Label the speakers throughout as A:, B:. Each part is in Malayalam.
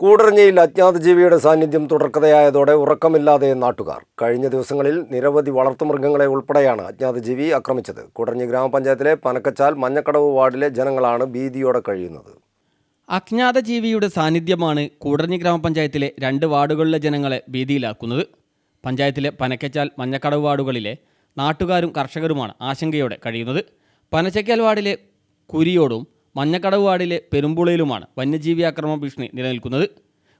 A: കൂടരഞ്ഞിയിൽ അജ്ഞാത ജീവിയുടെ സാന്നിധ്യം തുടർക്കഥയായതോടെ ഉറക്കമില്ലാതെ നാട്ടുകാർ. കഴിഞ്ഞ ദിവസങ്ങളിൽ നിരവധി വളർത്തുമൃഗങ്ങളെ ഉൾപ്പെടെയാണ് അജ്ഞാത ജീവി ആക്രമിച്ചത്. കൂടരഞ്ഞി ഗ്രാമപഞ്ചായത്തിലെ പനക്കച്ചാൽ മഞ്ഞക്കടവ് വാർഡിലെ ജനങ്ങളാണ് ഭീതിയോടെ കഴിയുന്നത്.
B: അജ്ഞാത ജീവിയുടെ സാന്നിധ്യമാണ് കൂടരഞ്ഞി ഗ്രാമപഞ്ചായത്തിലെ രണ്ട് വാർഡുകളിലെ ജനങ്ങളെ ഭീതിയിലാക്കുന്നത്. പഞ്ചായത്തിലെ പനക്കച്ചാൽ മഞ്ഞക്കടവ് വാർഡുകളിലെ നാട്ടുകാരും കർഷകരുമാണ് ആശങ്കയോടെ കഴിയുന്നത്. പനച്ചക്കൽ വാർഡിലെ കുരിയോടും മഞ്ഞക്കടവ് വാർഡിലെ പെരുമ്പുളയിലുമാണ് വന്യജീവി ആക്രമണ ഭീഷണി നിലനിൽക്കുന്നത്.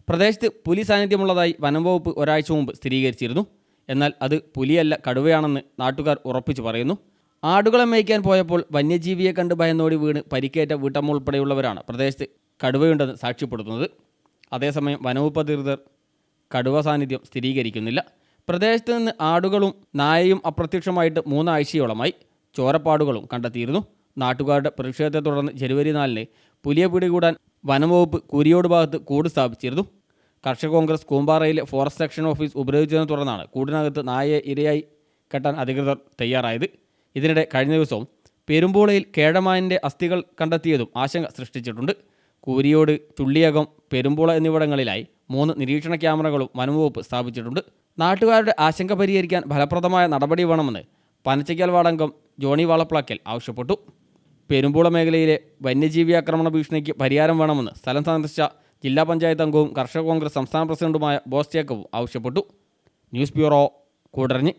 B: പ്രദേശത്ത് പുലി സാന്നിധ്യമുള്ളതായി വനം വകുപ്പ് ഒരാഴ്ച മുമ്പ് സ്ഥിരീകരിച്ചിരുന്നു. എന്നാൽ അത് പുലിയല്ല കടുവയാണെന്ന് നാട്ടുകാർ ഉറപ്പിച്ചു പറയുന്നു. ആടുകളെ മേയ്ക്കാൻ പോയപ്പോൾ വന്യജീവിയെ കണ്ട് ഭയന്നോടി വീണ് പരിക്കേറ്റ വീട്ടമ്മ ഉൾപ്പെടെയുള്ളവരാണ് പ്രദേശത്ത് കടുവയുണ്ടെന്ന് സാക്ഷ്യപ്പെടുത്തുന്നത്. അതേസമയം വനവകുപ്പ് അധികൃതർ കടുവ സാന്നിധ്യം സ്ഥിരീകരിക്കുന്നില്ല. പ്രദേശത്ത് നിന്ന് ആടുകളും നായയും അപ്രത്യക്ഷമായിട്ട് മൂന്നാഴ്ചയോളമായി ചോരപ്പാടുകളും കണ്ടെത്തിയിരുന്നു. നാട്ടുകാരുടെ പ്രതിഷേധത്തെ തുടർന്ന് ജനുവരി നാലിന് പുലിയെ പിടികൂടാൻ വനംവകുപ്പ് കുരിയോട് ഭാഗത്ത് കൂട് സ്ഥാപിച്ചിരുന്നു. കർഷക കോൺഗ്രസ് കൂമ്പാറയിലെ ഫോറസ്റ്റ് സെക്ഷൻ ഓഫീസ് ഉപരോധിച്ചതിനെ തുടർന്നാണ് കൂടിനകത്ത് നായയെ ഇരയായി കെട്ടാൻ അധികൃതർ തയ്യാറായത്. ഇതിനിടെ കഴിഞ്ഞ ദിവസവും പെരുമ്പോളയിൽ കേഴമാനിന്റെ അസ്ഥികൾ കണ്ടെത്തിയതും ആശങ്ക സൃഷ്ടിച്ചിട്ടുണ്ട്. കൂരിയോട് ചുള്ളിയകം പെരുമ്പോള എന്നിവിടങ്ങളിലായി മൂന്ന് നിരീക്ഷണ ക്യാമറകളും വനംവകുപ്പ് സ്ഥാപിച്ചിട്ടുണ്ട്. നാട്ടുകാരുടെ ആശങ്ക പരിഹരിക്കാൻ ഫലപ്രദമായ നടപടി വേണമെന്ന് പനച്ചയ്ക്കൽ വാടങ്കം ജോണി വാളപ്ലാക്കൽ ആവശ്യപ്പെട്ടു. പെരുമ്പോള മേഖലയിലെ വന്യജീവി ആക്രമണ ഭീഷണിക്ക് പരിഹാരം വേണമെന്ന് സ്ഥലം സന്ദർശിച്ച ജില്ലാ പഞ്ചായത്ത് അംഗവും കർഷക കോൺഗ്രസ് സംസ്ഥാന പ്രസിഡന്റുമായ ബോസ് ജേക്കബും ആവശ്യപ്പെട്ടു. News bureau Koodaranji.